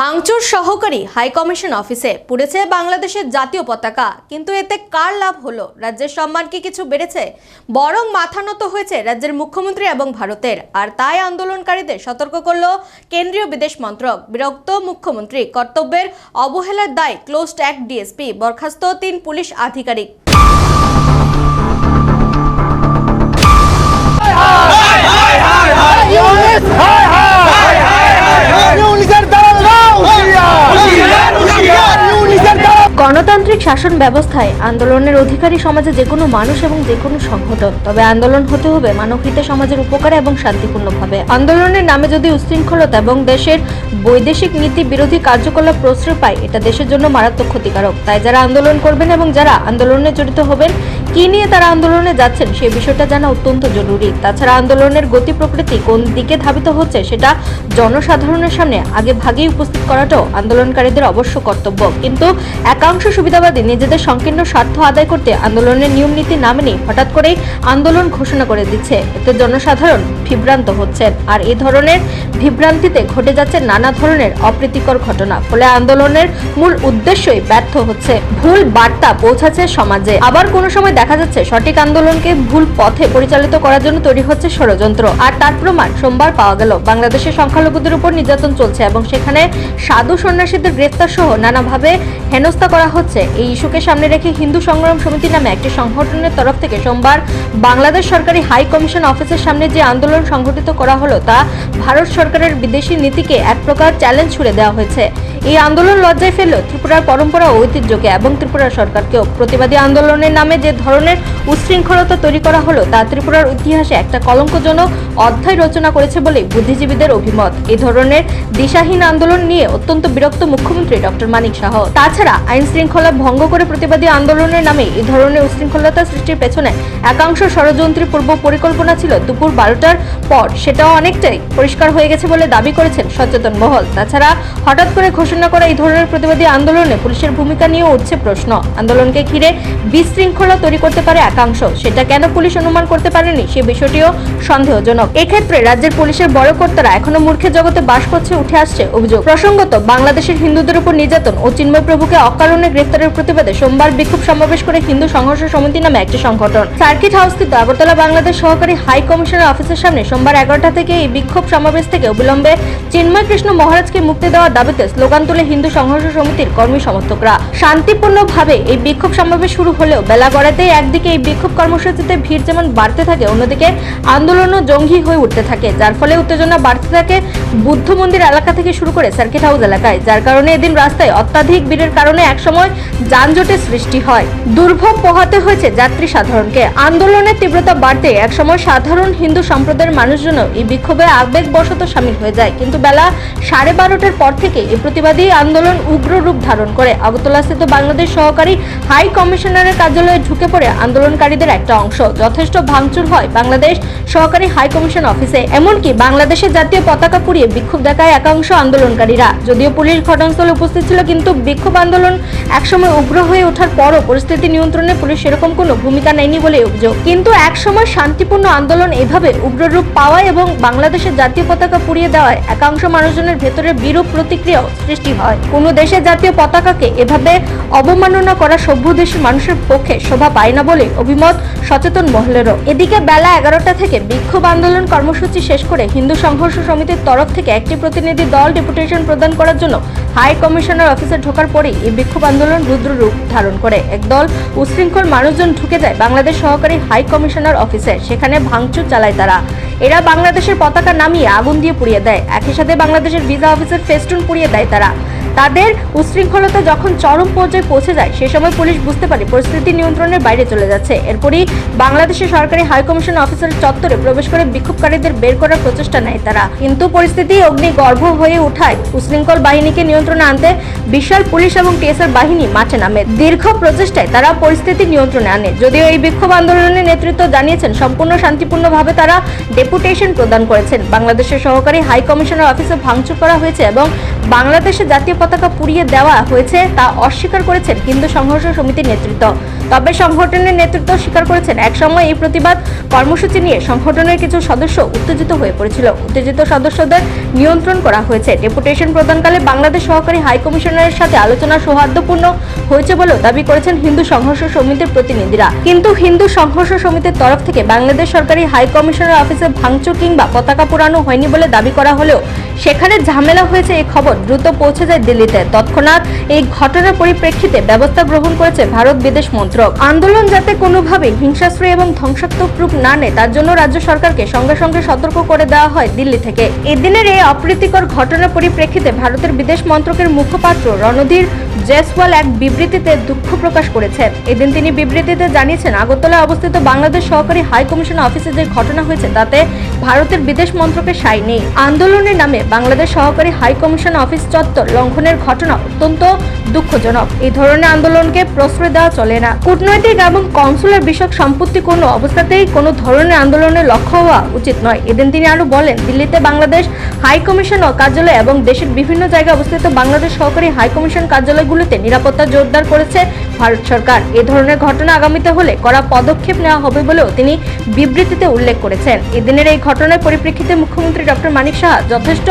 ভাঙচুর সহকারী হাইকমিশন অফিসে পুড়েছে বাংলাদেশের জাতীয় পতাকা কিন্তু এতে কার লাভ হলো রাজ্যের সম্মান কি কিছু বেড়েছে বরং মাথা নত হয়েছে রাজ্যের মুখ্যমন্ত্রী এবং ভারতের আর তাই আন্দোলনকারীদের সতর্ক করল কেন্দ্রীয় বিদেশ মন্ত্রক বিরক্ত মুখ্যমন্ত্রী কর্তব্যের অবহেলার দায় ক্লোজড এক ডিএসপি বরখাস্ত তিন পুলিশ আধিকারিক দালাল নাও হুঁশিয়ার ইউনিসের দালাল গণতান্ত্রিক শাসন ব্যবস্থায় আন্দোলনের অধিকারী সমাজে যে কোনো মানুষ এবং যে কোনো সংগঠন। তবে আন্দোলন হতে হবে মানবহিত সমাজের উপকারে এবং শান্তিপূর্ণভাবে। আন্দোলনের নামে যদি উশৃঙ্খলতা এবং দেশের বৈদেশিক নীতি বিরোধী কার্যকলাপ প্রশ্রয় পায়, এটা দেশের জন্য মারাত্মক ক্ষতিকারক। তাই যারা আন্দোলন করবেন এবং যারা আন্দোলনে জড়িত হবেন কি নিয়ে তারা আন্দোলনে যাচ্ছেন সেই বিষয়টা জানা অত্যন্ত জরুরি। তাছাড়া আন্দোলনের গতি প্রকৃতি কোন দিকে ধাবিত হচ্ছে সেটা জনসাধারণের সামনে আগে ভাগেই উপস্থিত করাটাও আন্দোলনকারীদের অবশ্য কর্তব্য। কিন্তু একাংশ সুবিধাবাদী নিজেদের সংকীর্ণ স্বার্থ আদায় করতে আন্দোলনের নিয়ম নীতি না মেনে হঠাৎ করেই আন্দোলন ঘোষণা করে দিচ্ছে। এতে জনসাধারণ বিভ্রান্ত হচ্ছেন। আর এই ধরনের বিভ্রান্তিতে ঘটে যাচ্ছে নানা ধরনের অপ্রীতিকর ঘটনা। ফলে আন্দোলনের মূল উদ্দেশ্যই ব্যর্থ হচ্ছে। ভুল বার্তা পৌঁছাচ্ছে সমাজে। আবার কোনো সময় দেখা যাচ্ছে, সঠিক আন্দোলনকে ভুল পথে পরিচালিত করার জন্য তৈরি হচ্ছে ষড়যন্ত্র। আর তার প্রমাণ সোমবার পাওয়া গেল। বাংলাদেশের সংখ্যালঘুদের উপর নির্যাতন চলছে এবং সেখানে সাধু সন্ন্যাসীদের গ্রেফতার সহ নানাভাবে হেনস্থা করা হচ্ছে। এই ইস্যুকে সামনে রেখে হিন্দু সংগ্রাম সমিতি নামে একটি সংগঠনের তরফ থেকে সোমবার বাংলাদেশ সরকারি হাই কমিশন অফিসের সামনে যে আন্দোলন সংগঠিত করা হলো, তা ভারত সরকারের বিদেশি নীতিকে এক প্রকার চ্যালেঞ্জ ছুড়ে দেওয়া হয়েছে। এই আন্দোলন লজ্জায় ফেলল ত্রিপুরার পরম্পরা ও ঐতিহ্যকে এবং ত্রিপুরা সরকারকেও। প্রতিবাদী আন্দোলনের নামে যে ধরনের উশৃঙ্খলতা তৈরি করা হলো তা ত্রিপুরার ইতিহাসে একটা কলঙ্কজনক অধ্যায় রচনা করেছে বলে বুদ্ধিজীবীদের অভিমত। এই ধরনের দিশাহীন আন্দোলন নিয়ে অত্যন্ত বিরক্ত মুখ্যমন্ত্রী ডক্টর মানিক শাহ তাছাড়া আইন শৃঙ্খলা ভঙ্গ করে প্রতিবাদী আন্দোলনের নামে এই ধরনের উশৃঙ্খলতা সৃষ্টির পেছনে একাংশ ষড়যন্ত্রী পূর্ব পরিকল্পনা ছিল দুপুর বারোটার পর। সেটাও অনেকটাই পরিষ্কার হয়ে গেছে বলে দাবি করেছেন সচেতন মহল। তাছাড়া হঠাৎ করে ঘোষণা করা এই ধরনের প্রতিবাদী আন্দোলনে পুলিশের ভূমিকা নিয়ে উঠছে প্রশ্ন। আন্দোলনকে ঘিরে বিশৃঙ্খলা তৈরি করতে পারে একাংশ। সেটা কেন পুলিশ অনুমান করতে পারেনি সে বিষয়টিও সন্দেহজনক। এক্ষেত্রে রাজ্যের পুলিশের বড় কর্তারা এখনও মূর্খের জগতে বাস করছে, উঠে আসছে অভিযোগ। প্রসঙ্গত, বাংলাদেশের হিন্দুদের উপর নির্যাতন ও চিন্ময় প্রভুকে অকারণে গ্রেফতারের প্রতিবাদে সোমবার বিক্ষোভ সমাবেশ করে হিন্দু সংঘর্ষ সমিতি নামে একটি সংগঠন। সার্কিট হাউসস্থিত আগরতলা বাংলাদেশ সহকারী হাই কমিশনার অফিসের সামনে সোমবার এগারোটা থেকে এই বিক্ষোভ সমাবেশ থেকে অবিলম্বে চিন্ময় কৃষ্ণ মহারাজকে মুক্তি দেওয়ার দাবিতে স্লোগান তুলে হিন্দু সংঘর্ষ সমিতির কর্মী সমর্থকরা। শান্তিপূর্ণভাবে এই বিক্ষোভ সমাবেশ শুরু হলেও বেলা গড়াতেই একদিকে এই বিক্ষোভ কর্মসূচিতে ভিড় যেমন বাড়তে থাকে, অন্যদিকে আন্দোলনও জঙ্গি হয়ে উঠতে থাকে, যার ফলে উত্তেজনা বাড়তে থাকে বুদ্ধ মন্দির এলাকা থেকে শুরু করে সার্কিট হাউস এলাকায়, যার কারণে এদিন রাস্তায় অত্যাধিক ভিড়ের কারণে একসময় যানজটের সৃষ্টি হয়। দুর্ভোগ পোহাতে হয়েছে যাত্রী সাধারণকে। আন্দোলনের তীব্রতা বাড়তে একসময় সাধারণ হিন্দু সম্প্রদায়ের মানুষজন এই বিক্ষোভে আবেগবশত সামিল হয়ে যায়। কিন্তু বেলা সাড়ে বারোটার পর থেকে এই প্রতিবাদী আন্দোলন উগ্র রূপ ধারণ করে। আগরতলাস্থিত বাংলাদেশ সহকারী হাই কমিশনারের কার্যালয়ে ঢুকে পড়ে আন্দোলনকারীদের একটা অংশ। যথেষ্ট ভাঙচুর হয় বাংলাদেশ সহকারী হাই কমিশন অফিসে, এমনকি বাংলাদেশের জাতীয় পতাকা পুড়িয়ে বিক্ষোভ দেখায় একাংশ আন্দোলনকারীরা। যদিও পুলিশ ঘটনাস্থলে উপস্থিত ছিল, কিন্তু বিক্ষোভ আন্দোলন একসময় উগ্র হয়ে ওঠার পরও পরিস্থিতি নিয়ন্ত্রণে পুলিশ সেরকম কোনো ভূমিকা নেয়নি বলে অভিযোগ। কিন্তু একসময় শান্তিপূর্ণ আন্দোলন এভাবে উগ্র রূপ পাওয়ায় এবং বাংলাদেশের জাতীয় পতাকা পুড়িয়ে দেওয়ায় একাংশ মানুষজনের ভেতরে বিরূপ প্রতিক্রিয়াও সৃষ্টি হয়। কোনো দেশের জাতীয় পতাকাকে এভাবে অবমাননা করা সভ্য দেশের মানুষের পক্ষে শোভা পায় না বলে অভিমত সচেতন মহলেরও। এদিকে বেলা এগারোটা থেকে বিক্ষোভ আন্দোলন কর্মসূচি শেষ করে হিন্দু সংঘর্ষ সমিতির তরফ থেকে একটি প্রতিনিধি দল ডেপুটেশন প্রদান করার জন্য হাই কমিশনার অফিসে ঢোকার পরেই এই বিক্ষোভ আন্দোলন রুদ্র রূপ ধারণ করে। একদল উশৃঙ্খল মানুষজন ঢুকে যায় বাংলাদেশ সহকারী হাই কমিশনার অফিসে, সেখানে ভাঙচুর চালায় তারা। এরা বাংলাদেশের পতাকা নামিয়ে আগুন দিয়ে পুড়িয়ে দেয়। একই সাথে বাংলাদেশের ভিসা অফিসের ফেস্টুন পুড়িয়ে দেয় তারা। তাদের উশৃঙ্খলতা যখন চরম পর্যায়ে পৌঁছে যায়, সে সময় পুলিশ বুঝতে পারে পরিস্থিতি নিয়ন্ত্রণের বাইরে চলে যাচ্ছে। এরপরই বাংলাদেশের সরকারি হাই কমিশন অফিসার চত্বরে প্রবেশ করে বিক্ষোভকারীদের বের করার প্রচেষ্টা নেয় তারা। কিন্তু পরিস্থিতি অগ্নিগর্ভ হয়ে ওঠায় উশৃঙ্খল বাহিনীকে নিয়ন্ত্রণে আনতে বিশাল পুলিশ এবং টিএসআর বাহিনী মাঠে নামে। দীর্ঘ প্রচেষ্টায় তারা পরিস্থিতি নিয়ন্ত্রণে আনে। যদিও এই বিক্ষোভ আন্দোলনের নেতৃত্ব জানিয়েছেন, সম্পূর্ণ শান্তিপূর্ণভাবে তারা ডেপুটেশন প্রদান করেছেন। বাংলাদেশের সহকারী হাই কমিশনার অফিসে ভাঙচুর করা হয়েছে এবং বাংলাদেশের জাতীয় পতাকা পুড়িয়ে দেওয়া হয়েছে তা অস্বীকার করেছেন হিন্দু সংঘর্ষ সমিতির নেতৃত্ব। তবে সংগঠনের নেতৃত্ব স্বীকার করেছেন, একসময় এই প্রতিবাদ কর্মসূচি নিয়ে সংগঠনের কিছু সদস্য উত্তেজিত হয়ে পড়েছিল। উত্তেজিত সদস্যদের নিয়ন্ত্রণ করা হয়েছে। ডেপুটেশন প্রদানকালে বাংলাদেশ সহকারী হাই কমিশনারের সাথে আলোচনা সৌহার্দ্যপূর্ণ হয়েছে বলেও দাবি করেছেন হিন্দু সংঘর্ষ সমিতির প্রতিনিধিরা। কিন্তু হিন্দু সংঘর্ষ সমিতির তরফ থেকে বাংলাদেশ সরকারি হাই কমিশনার অফিসে ভাঙচুর কিংবা পতাকা পোড়ানো হয়নি বলে দাবি করা হলেও সেখানে ঝামেলা হয়েছে এই খবর দ্রুত পৌঁছে যায় দিল্লিতে। তৎক্ষণাৎ এই ঘটনার পরিপ্রেক্ষিতে ব্যবস্থা গ্রহণ করেছে ভারত বিদেশ মন্ত্রক। আন্দোলন যাতে কোনোভাবে হিংসাশ্রয়ী এবং ধ্বংসাত্মক রূপ না নেয়, তার জন্য রাজ্য সরকারকে সঙ্গে সঙ্গে সতর্ক করে দেওয়া হয় দিল্লি থেকে। এদিনের এই অপ্রীতিকর ঘটনার পরিপ্রেক্ষিতে ভারতের বিদেশ মন্ত্রকের মুখপাত্র রণধীর জয়সওয়াল এক বিবৃতিতে দুঃখ প্রকাশ করেছেন। এদিন তিনি বিবৃতিতে জানিয়েছেন, আগরতলায় অবস্থিত বাংলাদেশ সহকারী হাই কমিশন অফিসে যে ঘটনা হয়েছে, তাতে ভারতের বিদেশ মন্ত্রকের সাই নেই। আন্দোলনের নামে বাংলাদেশ সহকারী হাই কমিশন অফিস চত্বর লঙ্ঘনের ঘটনা অত্যন্ত দুঃখজনক। এই ধরনের আন্দোলনকে প্রশ্রয় দেওয়া চলে না। কূটনৈতিক এবং কনসুলার বিষয়ক সম্পত্তি কোনো অবস্থাতেই কোনো ধরনের আন্দোলনের লক্ষ্য হওয়া উচিত নয়। এদিন তিনি আরও বলেন, দিল্লিতে বাংলাদেশ হাই কমিশন কার্যালয় এবং দেশের বিভিন্ন জায়গায় অবস্থিত বাংলাদেশ সহকারী হাই কমিশন কার্যালয়গুলিতে নিরাপত্তা জোরদার করেছে ভারত সরকার। এ ধরনের ঘটনা আগামীতে হলে কড়া পদক্ষেপ নেওয়া হবে বলেও তিনি বিবৃতিতে উল্লেখ করেছেন। এদিনের এই ঘটনার পরিপ্রেক্ষিতে মুখ্যমন্ত্রী ডক্টর মানিক সাহা যথেষ্ট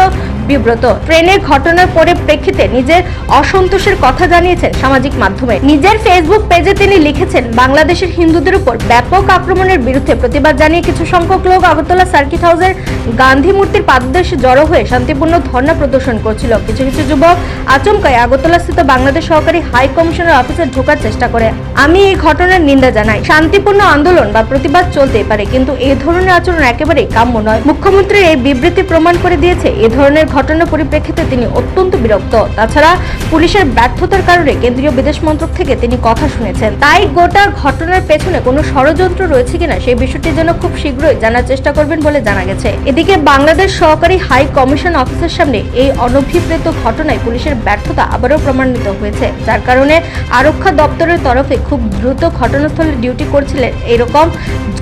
বিব্রত। ট্রেনের ঘটনার পরিপ্রেক্ষিতে নিজের অসন্তোষের কথা জানিয়েছেন সামাজিক মাধ্যমে। নিজের ফেসবুক পেজে তিনি লিখেছেন, বাংলাদেশের হিন্দুদের উপর ব্যাপক আক্রমণের বিরুদ্ধে প্রতিবাদ জানিয়ে কিছু সংখ্যক লোক আগরতলা সার্কিট হাউসের গান্ধী মূর্তির পাদদেশে জড়ো হয়ে শান্তিপূর্ণ ধর্ণা প্রদর্শন করছিল। কিছু কিছু যুবক আচমকায় আগরতলা স্থিত বাংলাদেশ সহকারী হাই কমিশনার অফিসে ঢোকার চেষ্টা করে। আমি এই ঘটনার নিন্দা জানাই। শান্তিপূর্ণ আন্দোলন বা প্রতিবাদ চলতেই পারে, কিন্তু এই ধরনের আচরণ একেবারেই কাম্য নয়। মুখ্যমন্ত্রীর এই বিবৃতি প্রমাণ করে দিয়েছে, এ ধরনের ঘটনার পরিপ্রেক্ষিতে তিনি অত্যন্ত বিরক্ত। তাছাড়া পুলিশের ব্যর্থতার কারণে কেন্দ্রীয় বিদেশ মন্ত্রক থেকে তিনি কথা শুনেছেন। তাই গোটা ঘটনার পেছনে কোনো ষড়যন্ত্র রয়েছে কিনা সেই বিষয়টি যেন খুব শীঘ্রই জানার চেষ্টা করবেন বলে জানা গেছে। এদিকে বাংলাদেশ সহকারী হাই কমিশন অফিসের সামনে এই অনভিপ্রেত ঘটনায় পুলিশের ব্যর্থতা আবারও প্রমাণিত হয়েছে। যার কারণে আরক্ষা দপ্তরের তরফে খুব দ্রুত ঘটনাস্থলে ডিউটি করছিলেন এরকম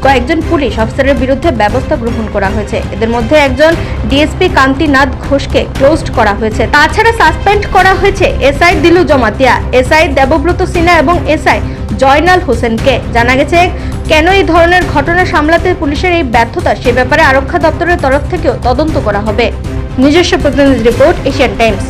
কয়েকজন পুলিশ অফিসারের বিরুদ্ধে ব্যবস্থা গ্রহণ করা হয়েছে। এদের মধ্যে একজন ডিএসপি কান্তিনাথ ঘোষকে ক্লোজড করা হয়েছে। তাছাড়া সাসপেন্ড করা হয়েছে এসআই দিলু জমাতিয়া, এসআই দেবব্রত সিনহা এবং এসআই জয়নাল হোসেনকে। জানা গেছে, কেন এই ধরনের ঘটনা সামলাতে পুলিশের এই ব্যর্থতা, সে ব্যাপারে আরক্ষা দপ্তরের তরফ থেকেও তদন্ত করা হবে। নিজস্ব প্রতিনিধি রিপোর্ট, এশিয়ান টাইমস।